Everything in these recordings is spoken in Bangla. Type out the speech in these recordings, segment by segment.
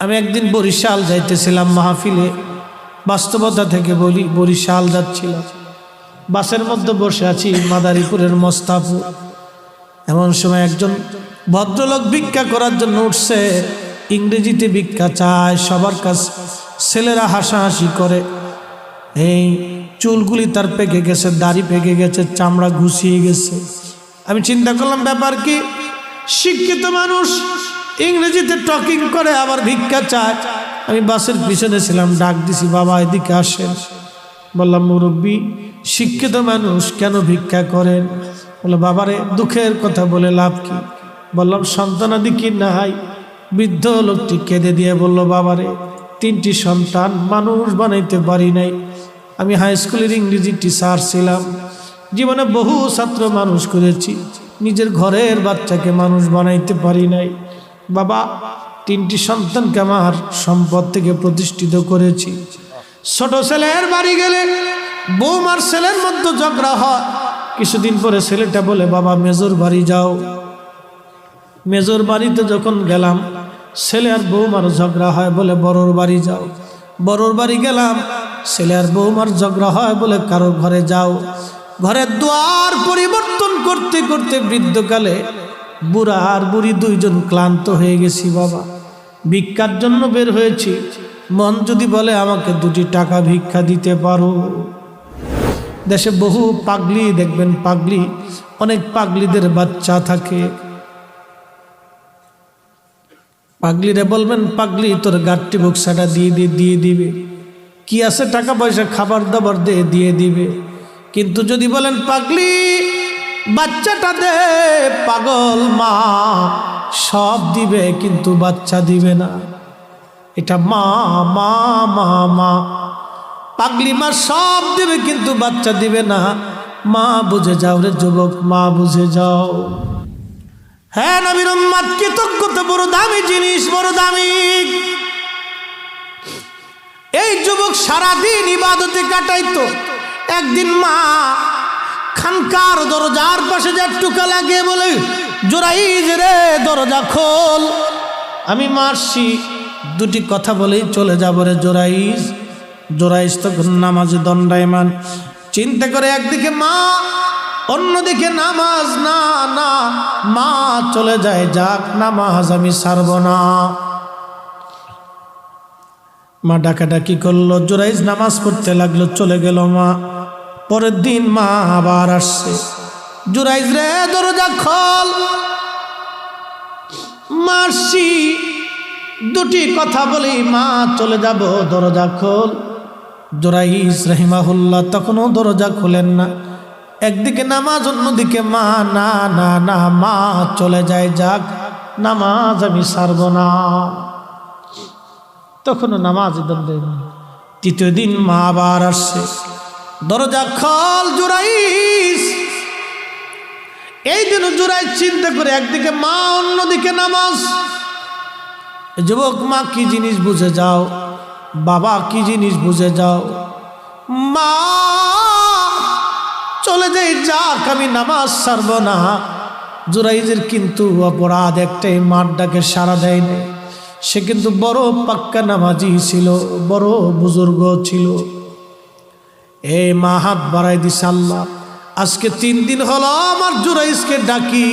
আমি একদিন বরিশাল যাইতেছিলাম মাহফিলে। বাস্তবতা থেকে বলি, বরিশাল যাচ্ছিলাম। বাসের মধ্যে বসে আছি, মাদারীপুরের মোস্তাফুর এমন সময় একজন ভদ্রলোক ভিক্ষা করার জন্য উঠছে। ইংরেজিতে ভিক্ষা চায়, সবার কাছে ছেলেরা হাসাহাসি করে। এই চুলগুলি তার পেকে গেছে, দাড়ি পেকে গেছে, চামড়া ঘুষিয়ে গেছে। আমি চিন্তা করলাম, ব্যাপার কি? শিক্ষিত মানুষ ইংরেজিতে টকিং করে, আবার ভিক্ষা চায়। আমি বাসের পিছনে ছিলাম, ডাক দিছি, বাবা, এদিকে আসেন। বললাম, মুরব্বী, শিক্ষিত মানুষ কেন ভিক্ষা করেন? বলে বাবারে, দুঃখের কথা বলে লাভ কি? বললাম সন্তানাদি কি নাই। বৃদ্ধ লোকটি কেঁদে দিয়ে বলল, বাবারে, তিনটি সন্তান মানুষ বানাইতে পারি নাই। আমি হাই স্কুলের ইংরেজি টিচার ছিলাম। জীবনে বহু ছাত্র মানুষ করেছি। নিজের ঘরের বাচ্চাকে মানুষ বানাইতে পারি নাই। বাবা, তিনটি সন্তানকে আমার সম্পদ থেকে প্রতিষ্ঠিত করেছি। ছোট ছেলের বাড়ি গেলে বৌমার ছেলের মধ্যে ঝগড়া হয়। কিছুদিন পরে ছেলেটা বলে, বাবা, মেজর বাড়ি যাও। মেজর বাড়িতে যখন গেলাম, ছেলে আর বৌমার ঝগড়া হয় বলে, বড়র বাড়ি যাও। বড়র বাড়ি গেলাম, ছেলে আর বৌমার ঝগড়া হয় বলে, কারও ঘরে যাও। ঘরের দুয়ার পরিবর্তন করতে করতে বৃদ্ধকালে বুড়া আর বুড়ি দুইজন ক্লান্ত হয়ে গেছি, বাবা। ভিক্ষার জন্য বের হয়েছি। মন যদি বলে আমাকে দুটি টাকা ভিক্ষা দিতে পারো। দেশে বহু পাগলি, দেখবেন পাগলি, অনেক পাগলিদের বাচ্চা থাকে। পাগলিরে বলবেন, পাগলি, তোর গাঠটি বক্সাটা দিয়ে দিয়ে দিয়ে দিবে। কি আছে টাকা পয়সা খাবার দাবার দিয়ে দিয়ে দিবে। কিন্তু যদি বলেন, পাগলি বাচ্চাটা দে পাগল মা, সব দিবে কিন্তু বাচ্চা দিবে না। এটা মা মা মা মা। পাগলি মা, সব দেবে কিন্তু বাচ্চা দিবে না। মা, বুঝে যাও রে যুবক, মা, বুঝে যাও। হ্যাঁ নবীর উম্মাদ, কৃতজ্ঞতা, বড় দামি জিনিস, বড় দামি। এই যুবক সারাদিন ইবাদতে কাটাইতো। একদিন মা খানকার দরজার পাশে যা টুকা লাগিয়ে বলে, জোরাইজ রে, দরজা খোল। আমি মারছি, দুটি কথা বলেই চলে যাব রে জোরাইজ। জোরাইজ তখন নামাজে দণ্ডায়মান চিন্তা করে একদিকে মা, অন্যদিকে নামাজ, না না, মা চলে যায়, যাক নামাজ আমি সারব না। মা ডাকাডাকি করল, জোরাইজ নামাজ পড়তে লাগল, চলে গেল মা। পরের দিন মা আবার আসছে। জোরাইজ রে, দরজা খোল। মাসি দুটি কথা বলি, মা, চলে যাব, দরজা খোল। জোরাইজ রহিমাহুল্লাহ তখনও দরজা খোলেন না। একদিকে নামাজ, অন্যদিকে মা, না না না, মা, চলে যায় যাক, নামাজ আমি সারব না। তখনও নামাজ দণ্ডে তৃতীয় দিন মা আবার আসছে। দরজা খল জুরাইস এই দিন জুরাই চিন্তা করে একদিকে মা, অন্যদিকে নামাজ। যুবক, মা কি জিনিস বুঝে যাও? বাবা কি জিনিস বুঝে যাও? মা, চলে যাই, যাক, আমি নামাজ সারব না। জুরাইজের কিন্তু অপরাধ একটাই, মার ডাকে সারা দেয়নি সে কিন্তু বড় পাক্কা নামাজি ছিল, বড় বুজুর্গ ছিল। এই মা হাত বাড়াই দিস আল্লাহ। আজকে তিন দিন হলো আমার জুরাইজকে ডাকি।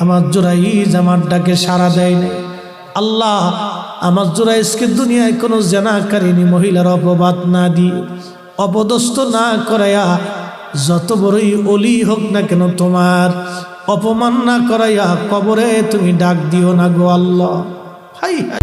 আমার জুরাইজ আমার ডাকে সারা দেয় না আল্লাহ, আমার জুরাইজকে দুনিয়ায় কোনো জেনাকারিনী মহিলার অপবাদ না দিয়ে অপদস্থ না করাইয়া যত বড়ই অলি হোক না কেন তোমার অপমান না করাইয়া কবরে তুমি ডাক দিও না গো আল্লাহ। High high.